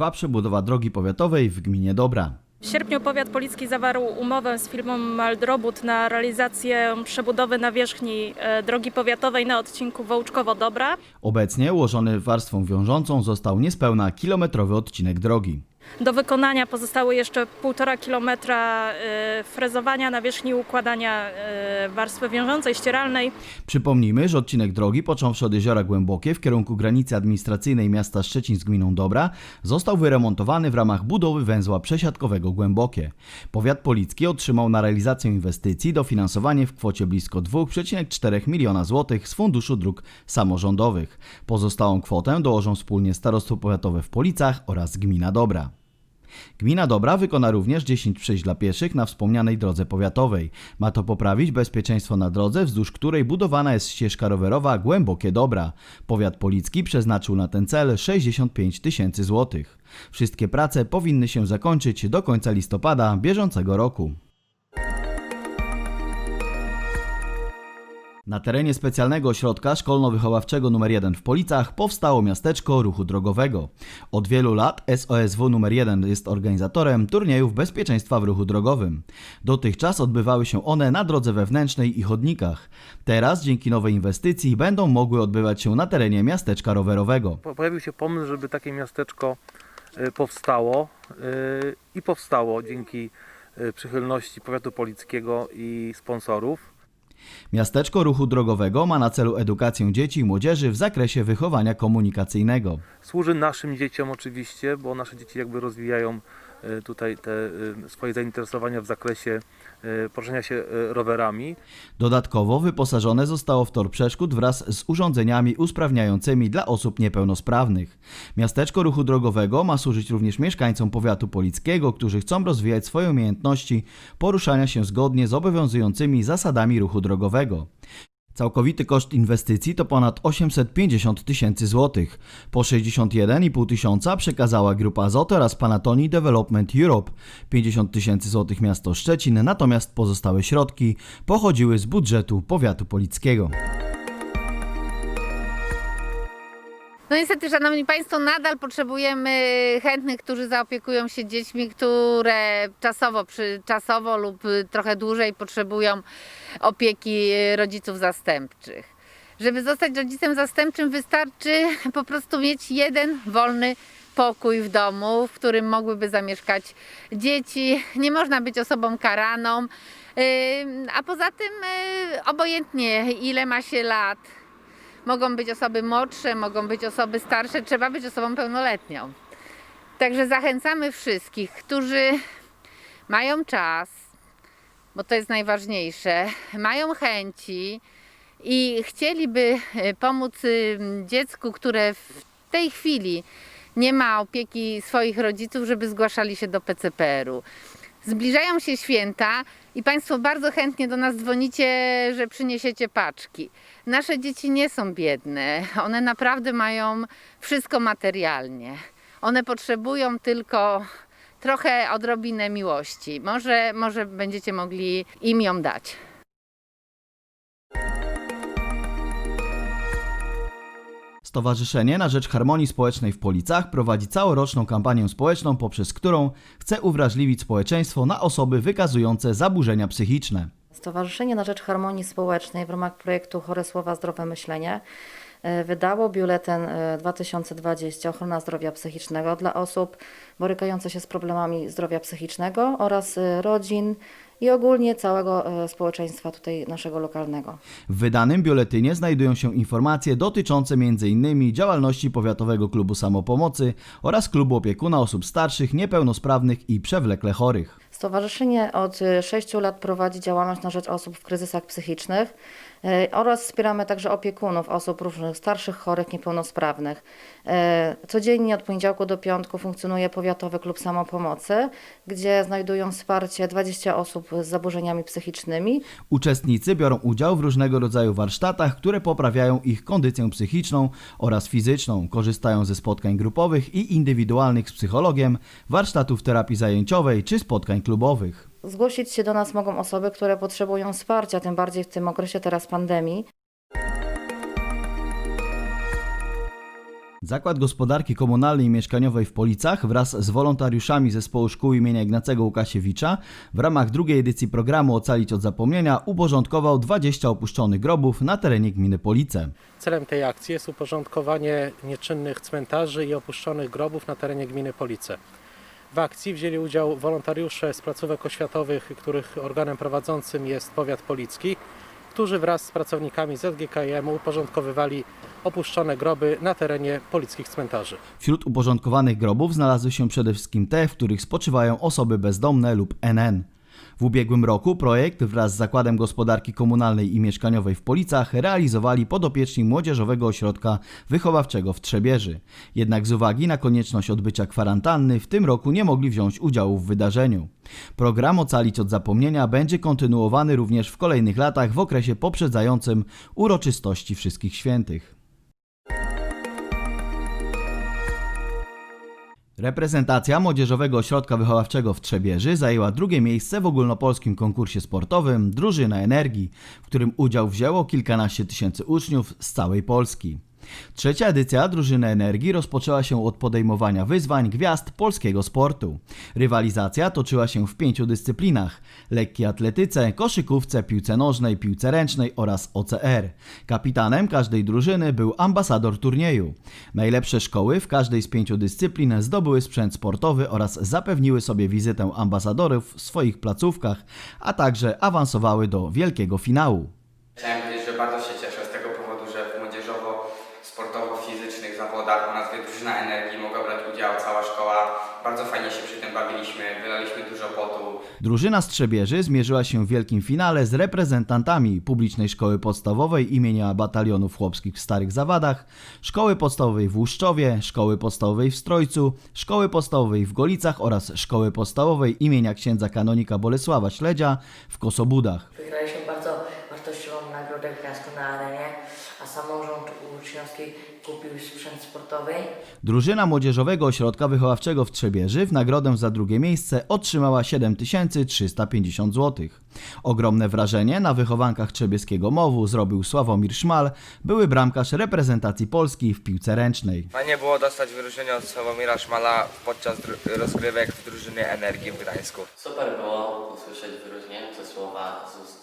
trwa przebudowa drogi powiatowej w gminie Dobra. W sierpniu powiat policki zawarł umowę z firmą Maldrobut na realizację przebudowy nawierzchni e, drogi powiatowej na odcinku Wołczkowo-Dobra. Obecnie ułożony warstwą wiążącą został niespełna kilometrowy odcinek drogi. Do wykonania pozostało jeszcze 1,5 kilometra e, frezowania nawierzchni układania e, warstwy wiążącej, ścieralnej. Przypomnijmy, że odcinek drogi, począwszy od Jeziora Głębokie w kierunku granicy administracyjnej miasta Szczecin z gminą Dobra, został wyremontowany w ramach budowy węzła przesiadkowego Głębokie. Powiat Policki otrzymał na realizację inwestycji dofinansowanie w kwocie blisko 2,4 miliona złotych z Funduszu Dróg Samorządowych. Pozostałą kwotę dołożą wspólnie Starostwo Powiatowe w Policach oraz Gmina Dobra. Gmina Dobra wykona również 10 przejść dla pieszych na wspomnianej drodze powiatowej. Ma to poprawić bezpieczeństwo na drodze, wzdłuż której budowana jest ścieżka rowerowa Głębokie Dobra. Powiat Policki przeznaczył na ten cel 65 tysięcy złotych. Wszystkie prace powinny się zakończyć do końca listopada bieżącego roku. Na terenie specjalnego ośrodka szkolno-wychowawczego nr 1 w Policach powstało miasteczko ruchu drogowego. Od wielu lat SOSW nr 1 jest organizatorem turniejów bezpieczeństwa w ruchu drogowym. Dotychczas odbywały się one na drodze wewnętrznej i chodnikach. Teraz dzięki nowej inwestycji będą mogły odbywać się na terenie miasteczka rowerowego. Po- Pojawił się pomysł, żeby takie miasteczko y, powstało y, i powstało dzięki y, przychylności powiatu polickiego i sponsorów. Miasteczko ruchu drogowego ma na celu edukację dzieci i młodzieży w zakresie wychowania komunikacyjnego. Służy naszym dzieciom oczywiście, bo nasze dzieci jakby rozwijają tutaj te y, swoje zainteresowania w zakresie y, poruszania się y, rowerami. Dodatkowo wyposażone zostało w tor przeszkód wraz z urządzeniami usprawniającymi dla osób niepełnosprawnych. Miasteczko ruchu drogowego ma służyć również mieszkańcom powiatu polickiego, którzy chcą rozwijać swoje umiejętności poruszania się zgodnie z obowiązującymi zasadami ruchu drogowego. Całkowity koszt inwestycji to ponad 850 tysięcy złotych. Po 61,5 tysiąca przekazała Grupa Azot oraz Panatoni Development Europe. 50 tysięcy złotych miasto Szczecin, natomiast pozostałe środki pochodziły z budżetu powiatu polickiego. No niestety, Szanowni Państwo, nadal potrzebujemy chętnych, którzy zaopiekują się dziećmi, które czasowo, przy, czasowo lub trochę dłużej potrzebują opieki rodziców zastępczych. Żeby zostać rodzicem zastępczym wystarczy po prostu mieć jeden wolny pokój w domu, w którym mogłyby zamieszkać dzieci. Nie można być osobą karaną. A poza tym y, obojętnie ile ma się lat, Mogą być osoby młodsze, mogą być osoby starsze, trzeba być osobą pełnoletnią. Także zachęcamy wszystkich, którzy mają czas, bo to jest najważniejsze, mają chęci i chcieliby e, pomóc y, dziecku, które w tej chwili nie ma opieki swoich rodziców, żeby zgłaszali się do PCPR-u. Zbliżają się święta i Państwo bardzo chętnie do nas dzwonicie, że przyniesiecie paczki. Nasze dzieci nie są biedne, one naprawdę mają wszystko materialnie. One potrzebują tylko trochę odrobinę miłości. Może, może będziecie mogli im ją dać. Stowarzyszenie na Rzecz Harmonii Społecznej w Policach prowadzi całoroczną kampanię społeczną, poprzez którą chce uwrażliwić społeczeństwo na osoby wykazujące zaburzenia psychiczne. Stowarzyszenie na Rzecz Harmonii Społecznej w ramach projektu Chore Słowa Zdrowe Myślenie e, wydało biuletyn e, 2020 Ochrona Zdrowia Psychicznego dla osób borykających się z problemami zdrowia psychicznego oraz e, rodzin i ogólnie całego e, społeczeństwa tutaj naszego lokalnego. W wydanym biuletynie znajdują się informacje dotyczące m.in. działalności Powiatowego Klubu Samopomocy oraz Klubu Opiekuna Osób Starszych, Niepełnosprawnych i Przewlekle Chorych. Stowarzyszenie od 6 lat prowadzi działalność na rzecz osób w kryzysach psychicznych e, oraz wspieramy także opiekunów osób różnych starszych, chorych, niepełnosprawnych. E, Codziennie od poniedziałku do piątku funkcjonuje Powiatowy Klub Samopomocy, gdzie znajdują wsparcie 20 osób z zaburzeniami psychicznymi. Uczestnicy biorą udział w różnego rodzaju warsztatach, które poprawiają ich kondycję psychiczną oraz fizyczną. Korzystają ze spotkań grupowych i indywidualnych z psychologiem, warsztatów terapii zajęciowej czy spotkań klubowych. Zgłosić się do nas mogą osoby, które potrzebują wsparcia, tym bardziej w tym okresie teraz pandemii. Zakład Gospodarki Komunalnej i Mieszkaniowej w Policach wraz z wolontariuszami Zespołu Szkół im. Ignacego Łukasiewicza w ramach drugiej edycji programu Ocalić od Zapomnienia uporządkował 20 opuszczonych grobów na terenie gminy Police. Celem tej akcji jest uporządkowanie nieczynnych cmentarzy i opuszczonych grobów na terenie gminy Police. W akcji wzięli udział wolontariusze z placówek oświatowych, których organem prowadzącym jest powiat policki, którzy wraz z pracownikami ZGKM uporządkowywali opuszczone groby na terenie polickich cmentarzy. Wśród uporządkowanych grobów znalazły się przede wszystkim te, w których spoczywają osoby bezdomne lub NN. W ubiegłym roku projekt wraz z Zakładem Gospodarki Komunalnej i Mieszkaniowej w Policach realizowali podopieczni Młodzieżowego Ośrodka Wychowawczego w Trzebieży. Jednak z uwagi na konieczność odbycia kwarantanny w tym roku nie mogli wziąć udziału w wydarzeniu. Program Ocalić od Zapomnienia będzie kontynuowany również w kolejnych latach w okresie poprzedzającym uroczystości Wszystkich Świętych. Reprezentacja Młodzieżowego Ośrodka Wychowawczego w Trzebieży zajęła drugie miejsce w ogólnopolskim konkursie sportowym Drużyna Energii, w którym udział wzięło kilkanaście tysięcy uczniów z całej Polski. Trzecia edycja Drużyny Energii rozpoczęła się od podejmowania wyzwań gwiazd polskiego sportu. Rywalizacja toczyła się w pięciu dyscyplinach: lekkiej atletyce, koszykówce, piłce nożnej, piłce ręcznej oraz OCR. Kapitanem każdej drużyny był ambasador turnieju. Najlepsze szkoły w każdej z pięciu dyscyplin zdobyły sprzęt sportowy oraz zapewniły sobie wizytę ambasadorów w swoich placówkach, a także awansowały do wielkiego finału. Chciałem powiedzieć, że bardzo się cieszę z tego powodu, że w zawodach o nazwie Drużyna Energii mogła brać udział cała szkoła. Bardzo fajnie się przy tym bawiliśmy, wylaliśmy dużo potu. Drużyna Strzebieży zmierzyła się w wielkim finale z reprezentantami Publicznej Szkoły Podstawowej imienia Batalionów Chłopskich w Starych Zawadach, Szkoły Podstawowej w Łuszczowie, Szkoły Podstawowej w Strojcu, Szkoły Podstawowej w Golicach oraz Szkoły Podstawowej imienia księdza kanonika Bolesława Śledzia w Kosobudach. Wygraliśmy bardzo nagrodę Gwiazdkę na arenie, a samorząd uczniowski kupił sprzęt sportowy. Drużyna Młodzieżowego Ośrodka Wychowawczego w Trzebieży w nagrodę za drugie miejsce otrzymała 7350 zł. Ogromne wrażenie na wychowankach trzebieskiego mowu zrobił Sławomir Szmal, były bramkarz reprezentacji Polski w piłce ręcznej. Fajnie było dostać wyróżnienie od Sławomira Szmala podczas dru- rozgrywek w drużynie Energii w Gdańsku. Super było usłyszeć wyróżniające słowa z ust